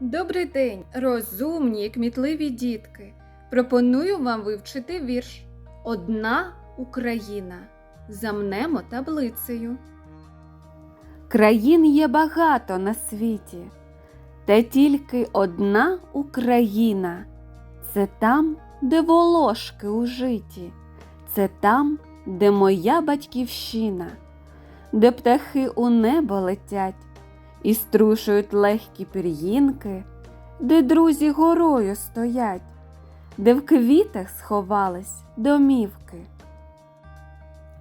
Добрий день, розумні і кмітливі дітки. Пропоную вам вивчити вірш Одна Україна. Замнемо таблицею. Країн є багато на світі, та тільки одна Україна. Це там, де волошки у житі, це там, де моя батьківщина, де птахи у небо летять і струшують легкі пір'їнки, де друзі горою стоять, де в квітах сховались домівки.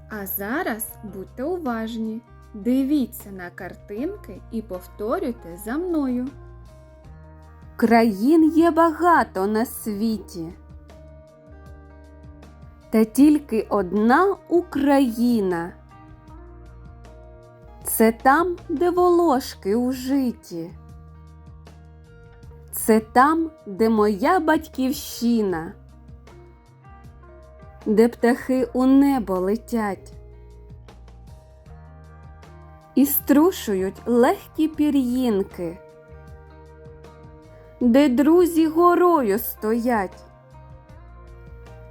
А зараз будьте уважні. Дивіться на картинки і повторюйте за мною. Країн є багато на світі. Та тільки одна Україна. Це там, де волошки у житі. Це там, де моя батьківщина, де птахи у небо летять і струшують легкі пір'їнки де друзі горою стоять,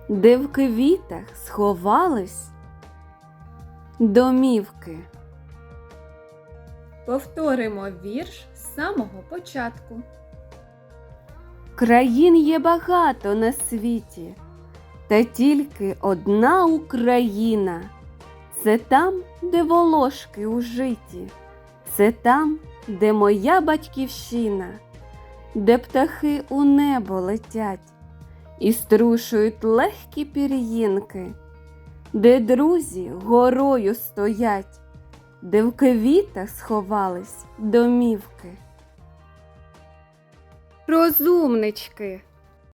де в квітах сховались домівки. Повторимо вірш з самого початку. Країн є багато на світі, та тільки одна Україна. Це там, де волошки у житі, це там, де моя батьківщина, де птахи у небо летять і струшують легкі пір'їнки, де друзі горою стоять, де в квітах сховались домівки. Розумнички!